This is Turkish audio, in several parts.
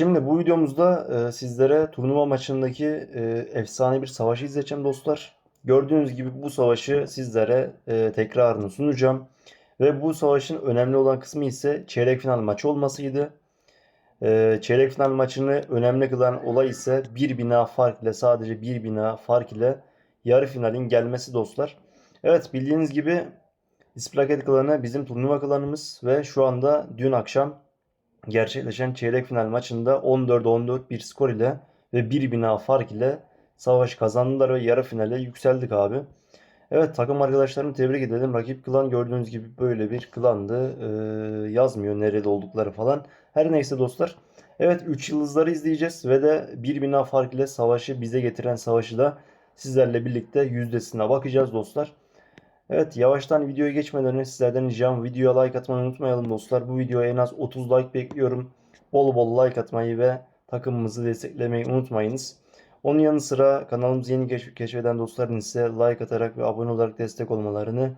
Şimdi bu videomuzda e, sizlere turnuva maçındaki e, efsane bir savaşı izleteceğim dostlar. Gördüğünüz gibi bu savaşı sizlere e, tekrarını sunacağım. Ve bu savaşın önemli olan kısmı ise çeyrek final maçı olmasıydı. E, çeyrek final maçını önemli kılan olay ise bir bina fark ile sadece bir bina fark ile yarı finalin gelmesi dostlar. Evet bildiğiniz gibi İsplaket klanı bizim turnuva klanımız ve şu anda dün akşam gerçekleşen çeyrek final maçında 14-14 bir skor ile ve bir bina fark ile savaş kazandılar ve yarı finale yükseldik abi. Evet takım arkadaşlarımı tebrik edelim. Rakip klan gördüğünüz gibi böyle bir klandı. Ee, yazmıyor nerede oldukları falan. Her neyse dostlar. Evet 3 yıldızları izleyeceğiz ve de bir bina fark ile savaşı bize getiren savaşı da sizlerle birlikte yüzdesine bakacağız dostlar. Evet yavaştan videoya geçmeden önce sizlerden ricam videoya like atmayı unutmayalım dostlar. Bu videoya en az 30 like bekliyorum. Bol bol like atmayı ve takımımızı desteklemeyi unutmayınız. Onun yanı sıra kanalımızı yeni keşf- keşfeden dostların ise like atarak ve abone olarak destek olmalarını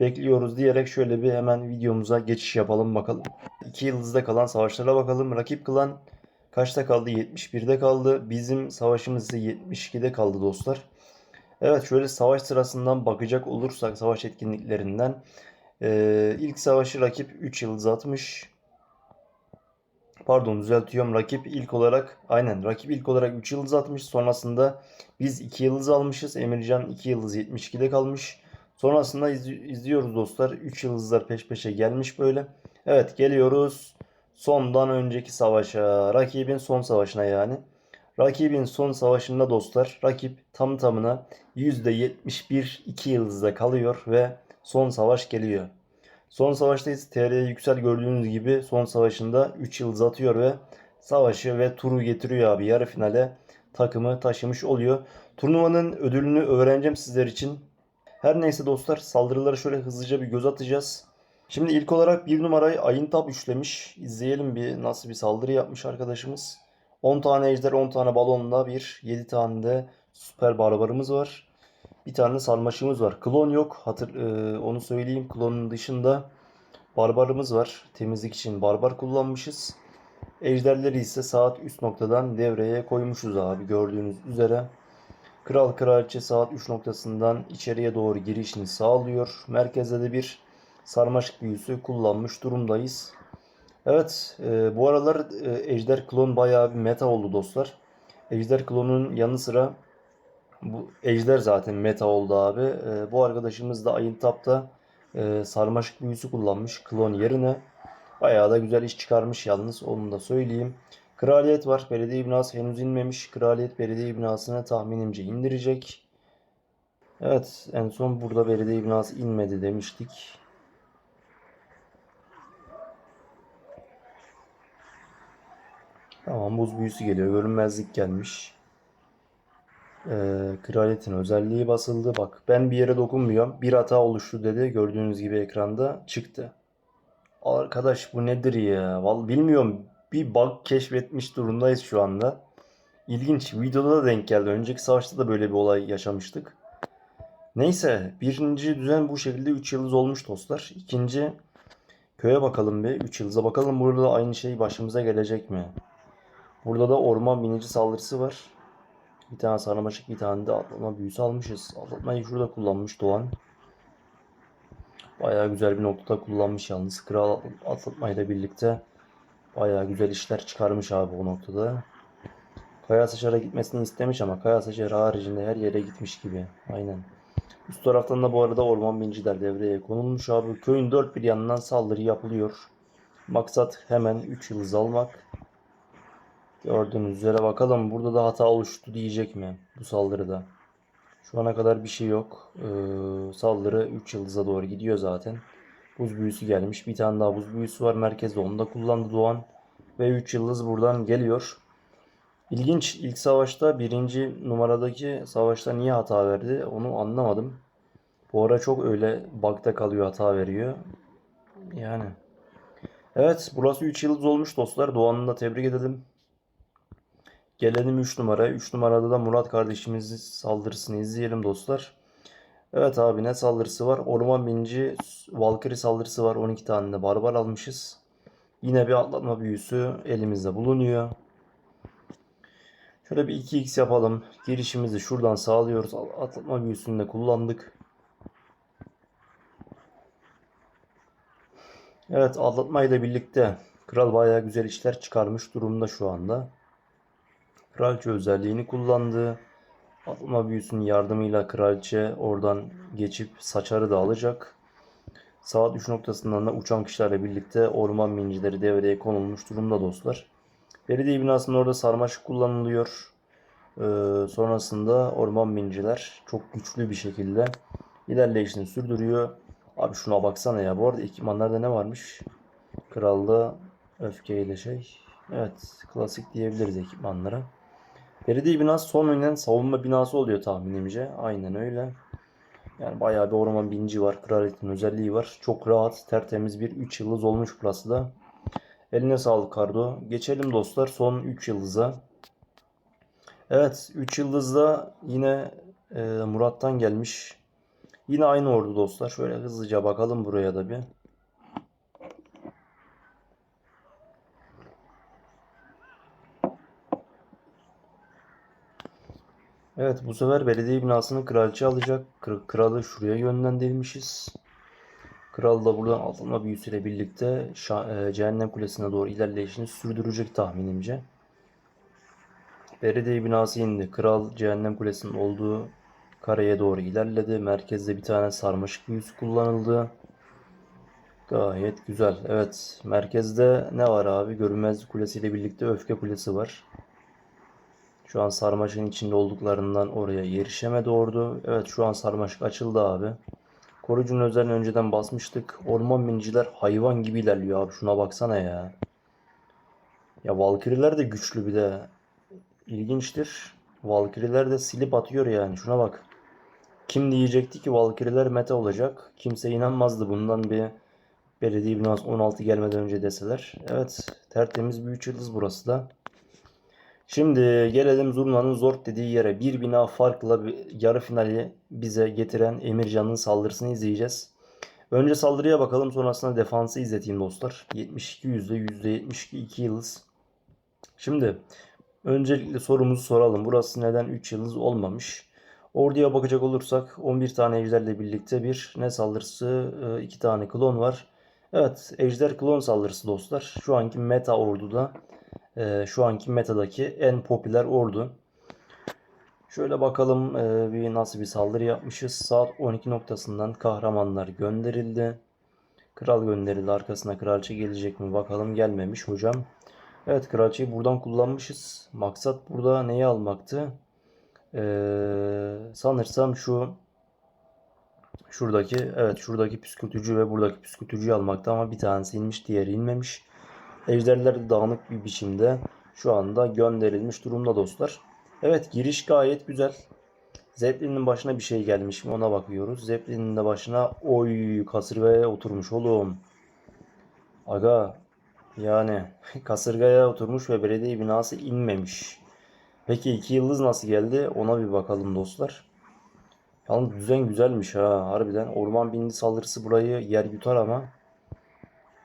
bekliyoruz diyerek şöyle bir hemen videomuza geçiş yapalım bakalım. 2 yıldızda kalan savaşlara bakalım. Rakip klan kaçta kaldı? 71'de kaldı. Bizim savaşımız ise 72'de kaldı dostlar. Evet şöyle savaş sırasından bakacak olursak savaş etkinliklerinden eee, ilk savaşı rakip 3 yıldız atmış. Pardon düzeltiyorum. Rakip ilk olarak aynen rakip ilk olarak 3 yıldız atmış. Sonrasında biz 2 yıldız almışız. Emircan 2 yıldız 72'de kalmış. Sonrasında izli- izliyoruz dostlar. 3 yıldızlar peş peşe gelmiş böyle. Evet geliyoruz sondan önceki savaşa. Rakibin son savaşına yani. Rakibin son savaşında dostlar rakip tam tamına %71 2 yıldızda kalıyor ve son savaş geliyor. Son savaşta ise TR Yüksel gördüğünüz gibi son savaşında 3 yıldız atıyor ve savaşı ve turu getiriyor abi. Yarı finale takımı taşımış oluyor. Turnuvanın ödülünü öğreneceğim sizler için. Her neyse dostlar saldırılara şöyle hızlıca bir göz atacağız. Şimdi ilk olarak bir numarayı Ayıntap üçlemiş. İzleyelim bir nasıl bir saldırı yapmış arkadaşımız. 10 tane ejder 10 tane balonla bir 7 tane de süper barbarımız var. Bir tane sarmaşığımız var. Klon yok. Hatır, e, onu söyleyeyim. Klonun dışında barbarımız var. Temizlik için barbar kullanmışız. Ejderleri ise saat üst noktadan devreye koymuşuz abi gördüğünüz üzere. Kral kraliçe saat 3 noktasından içeriye doğru girişini sağlıyor. Merkezde de bir sarmaşık büyüsü kullanmış durumdayız. Evet, e, bu aralar e, Ejder klon bayağı bir meta oldu dostlar. Ejder klonun yanı sıra bu Ejder zaten meta oldu abi. E, bu arkadaşımız da Ayıntap'ta e, sarmaşık büyüsü kullanmış klon yerine. Bayağı da güzel iş çıkarmış yalnız onu da söyleyeyim. Kraliyet var. Belediye binası henüz inmemiş. Kraliyet belediye binasını tahminimce indirecek. Evet en son burada belediye binası inmedi demiştik. Tamam buz büyüsü geliyor. Görünmezlik gelmiş. Ee, kraliyetin özelliği basıldı. Bak ben bir yere dokunmuyorum. Bir hata oluştu dedi. Gördüğünüz gibi ekranda çıktı. Arkadaş bu nedir ya? Vallahi bilmiyorum. Bir bug keşfetmiş durumdayız şu anda. İlginç. Videoda da denk geldi. Önceki savaşta da böyle bir olay yaşamıştık. Neyse. Birinci düzen bu şekilde 3 yıldız olmuş dostlar. İkinci köye bakalım bir. 3 yıldıza bakalım. Burada da aynı şey başımıza gelecek mi? Burada da orman binici saldırısı var. Bir tane sarmaşık bir tane de atlatma büyüsü almışız. Atlatmayı şurada kullanmış Doğan. Bayağı güzel bir noktada kullanmış yalnız. Kral atlatmayla birlikte bayağı güzel işler çıkarmış abi o noktada. Kaya Saçar'a gitmesini istemiş ama Kaya Saçar haricinde her yere gitmiş gibi. Aynen. Üst taraftan da bu arada orman binciler devreye konulmuş abi. Köyün dört bir yanından saldırı yapılıyor. Maksat hemen 3 yıldız almak. Gördüğünüz üzere bakalım burada da hata oluştu diyecek mi bu saldırıda. Şu ana kadar bir şey yok. Ee, saldırı 3 yıldıza doğru gidiyor zaten. Buz büyüsü gelmiş. Bir tane daha buz büyüsü var merkezde. Onu da kullandı Doğan. Ve 3 yıldız buradan geliyor. İlginç. İlk savaşta birinci numaradaki savaşta niye hata verdi onu anlamadım. Bu ara çok öyle bug'da kalıyor hata veriyor. Yani. Evet burası 3 yıldız olmuş dostlar. Doğan'ı da tebrik edelim. Gelelim 3 numara. 3 numarada da Murat kardeşimizin saldırısını izleyelim dostlar. Evet abi ne saldırısı var? Orman binici Valkyrie saldırısı var. 12 tane de barbar almışız. Yine bir atlatma büyüsü elimizde bulunuyor. Şöyle bir 2x yapalım. Girişimizi şuradan sağlıyoruz. Atlatma büyüsünü de kullandık. Evet atlatma ile birlikte kral bayağı güzel işler çıkarmış durumda şu anda. Kraliçe özelliğini kullandı. Atlatma büyüsünün yardımıyla kraliçe oradan geçip saçarı da alacak. Saat 3 noktasından da uçan kişilerle birlikte orman mincileri devreye konulmuş durumda dostlar. Belediye binasının orada sarmaşık kullanılıyor. Ee, sonrasında orman minciler çok güçlü bir şekilde ilerleyişini sürdürüyor. Abi şuna baksana ya. Bu arada ekipmanlarda ne varmış? Kralda öfkeyle şey. Evet klasik diyebiliriz ekipmanlara. Belediye binası son oynayan savunma binası oluyor tahminimce. Aynen öyle. Yani bayağı bir orman binci var. Kraliyetin özelliği var. Çok rahat, tertemiz bir 3 yıldız olmuş burası da. Eline sağlık Kardo. Geçelim dostlar son 3 yıldıza. Evet 3 yıldızda yine e, Murat'tan gelmiş. Yine aynı ordu dostlar. Şöyle hızlıca bakalım buraya da bir. Evet bu sefer belediye binasını kraliçe alacak. Kr- Kralı şuraya yönlendirmişiz. Kral da buradan atılma büyüsüyle birlikte e, Cehennem Kulesi'ne doğru ilerleyişini sürdürecek tahminimce. Belediye binası indi. Kral Cehennem Kulesi'nin olduğu kareye doğru ilerledi. Merkezde bir tane sarmaşık büyüsü kullanıldı. Gayet güzel. Evet, merkezde ne var abi? Görünmez Kulesi ile birlikte Öfke Kulesi var. Şu an sarmaşığın içinde olduklarından oraya erişemedi ordu. Evet şu an sarmaşık açıldı abi. Koruyucunun özelliğini önceden basmıştık. Orman minciler hayvan gibi ilerliyor abi. Şuna baksana ya. Ya Valkyriler de güçlü bir de. İlginçtir. Valkyriler de silip atıyor yani. Şuna bak. Kim diyecekti ki Valkyriler meta olacak? Kimse inanmazdı bundan bir belediye binası 16 gelmeden önce deseler. Evet tertemiz bir 3 yıldız burası da. Şimdi gelelim Zurna'nın zor dediği yere. Bir bina farkla yarı finali bize getiren Emircan'ın saldırısını izleyeceğiz. Önce saldırıya bakalım sonrasında defansı izleteyim dostlar. 72 yüzde 72 2 yıldız. Şimdi öncelikle sorumuzu soralım. Burası neden 3 yıldız olmamış? Orduya bakacak olursak 11 tane ejderle birlikte bir ne saldırısı 2 tane klon var. Evet ejder klon saldırısı dostlar. Şu anki meta orduda e, şu anki metadaki en popüler ordu. Şöyle bakalım e, bir nasıl bir saldırı yapmışız. Saat 12 noktasından kahramanlar gönderildi. Kral gönderildi. Arkasına kraliçe gelecek mi? Bakalım gelmemiş hocam. Evet kraliçeyi buradan kullanmışız. Maksat burada neyi almaktı? Ee, sanırsam şu şuradaki evet şuradaki püskürtücü ve buradaki püskürtücüyü almakta ama bir tanesi inmiş diğeri inmemiş. Ejderler de dağınık bir biçimde şu anda gönderilmiş durumda dostlar. Evet giriş gayet güzel. Zeppelin'in başına bir şey gelmiş mi ona bakıyoruz. Zeppelin'in de başına oy kasırgaya oturmuş oğlum. Aga yani kasırgaya oturmuş ve belediye binası inmemiş. Peki iki yıldız nasıl geldi ona bir bakalım dostlar. Yalnız düzen güzelmiş ha harbiden. Orman bindi saldırısı burayı yer yutar ama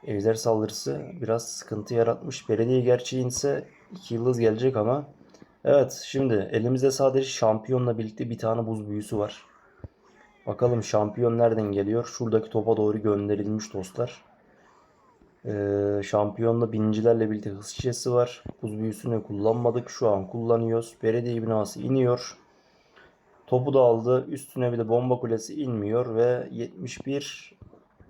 Ejder saldırısı biraz sıkıntı yaratmış. Belediye gerçeği ise 2 yıldız gelecek ama. Evet şimdi elimizde sadece şampiyonla birlikte bir tane buz büyüsü var. Bakalım şampiyon nereden geliyor? Şuradaki topa doğru gönderilmiş dostlar. Ee, şampiyonla bincilerle birlikte hız şişesi var. Buz büyüsünü kullanmadık. Şu an kullanıyoruz. Belediye binası iniyor. Topu da aldı. Üstüne bir de bomba kulesi inmiyor ve 71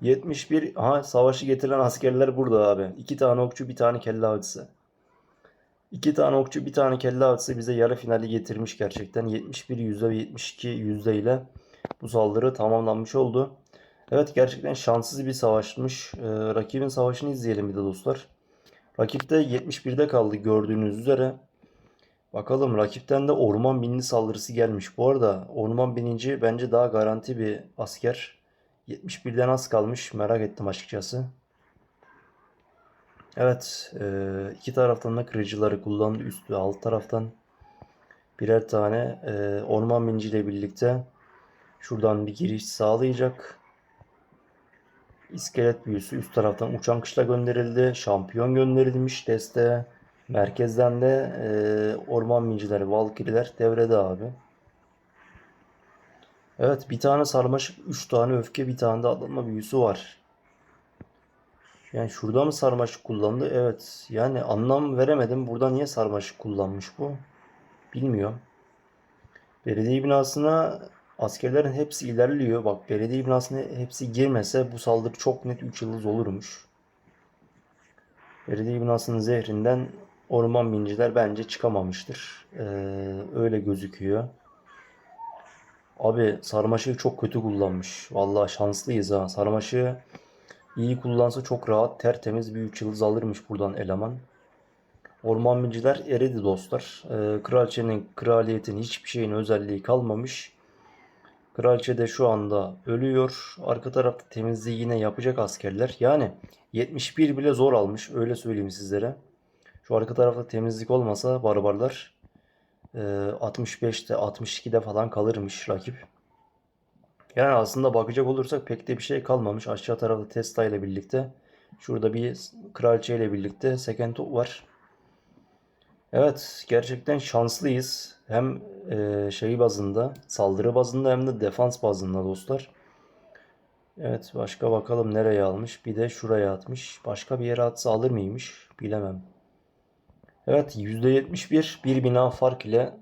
71 aha savaşı getiren askerler burada abi. İki tane okçu bir tane kelle avcısı. İki tane okçu bir tane kelle avcısı bize yarı finali getirmiş gerçekten. 71 yüzde ve 72 yüzde ile bu saldırı tamamlanmış oldu. Evet gerçekten şanssız bir savaşmış. Ee, rakibin savaşını izleyelim bir de dostlar. Rakipte 71'de kaldı gördüğünüz üzere. Bakalım rakipten de orman binli saldırısı gelmiş. Bu arada orman bininci bence daha garanti bir asker. 71'den az kalmış. Merak ettim açıkçası. Evet. e, iki taraftan da kırıcıları kullandı. Üst ve alt taraftan birer tane e, orman minciyle birlikte şuradan bir giriş sağlayacak. İskelet büyüsü üst taraftan uçan kışla gönderildi. Şampiyon gönderilmiş desteğe. Merkezden de e, orman mincileri, valkiriler devrede abi. Evet bir tane sarmaşık, 3 tane öfke, bir tane de atlatma büyüsü var. Yani şurada mı sarmaşık kullandı? Evet. Yani anlam veremedim. Burada niye sarmaşık kullanmış bu? Bilmiyorum. Belediye binasına askerlerin hepsi ilerliyor. Bak belediye binasına hepsi girmese bu saldırı çok net 3 yıldız olurmuş. Belediye binasının zehrinden orman binciler bence çıkamamıştır. Ee, öyle gözüküyor. Abi sarmaşığı çok kötü kullanmış. Vallahi şanslıyız ha. Sarmaşığı iyi kullansa çok rahat tertemiz bir 3 yıldız alırmış buradan eleman. Orman binciler eridi dostlar. Ee, kraliçenin kraliyetin hiçbir şeyin özelliği kalmamış. Kraliçe de şu anda ölüyor. Arka tarafta temizliği yine yapacak askerler. Yani 71 bile zor almış. Öyle söyleyeyim sizlere. Şu arka tarafta temizlik olmasa barbarlar 65'te 62'de falan kalırmış rakip. Yani aslında bakacak olursak pek de bir şey kalmamış. Aşağı tarafta Testa ile birlikte. Şurada bir kraliçe ile birlikte Sekento var. Evet, gerçekten şanslıyız. Hem e, şey bazında, saldırı bazında hem de defans bazında dostlar. Evet, başka bakalım nereye almış. Bir de şuraya atmış. Başka bir yere atsa alır mıymış? Bilemem. Evet, %71 bir bina fark ile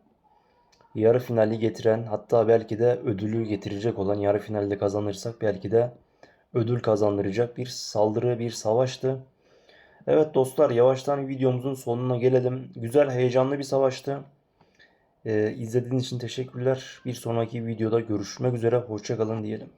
yarı finali getiren, hatta belki de ödülü getirecek olan yarı finalde kazanırsak belki de ödül kazandıracak bir saldırı, bir savaştı. Evet dostlar yavaştan videomuzun sonuna gelelim. Güzel, heyecanlı bir savaştı. Ee, izlediğiniz için teşekkürler. Bir sonraki videoda görüşmek üzere. Hoşçakalın diyelim.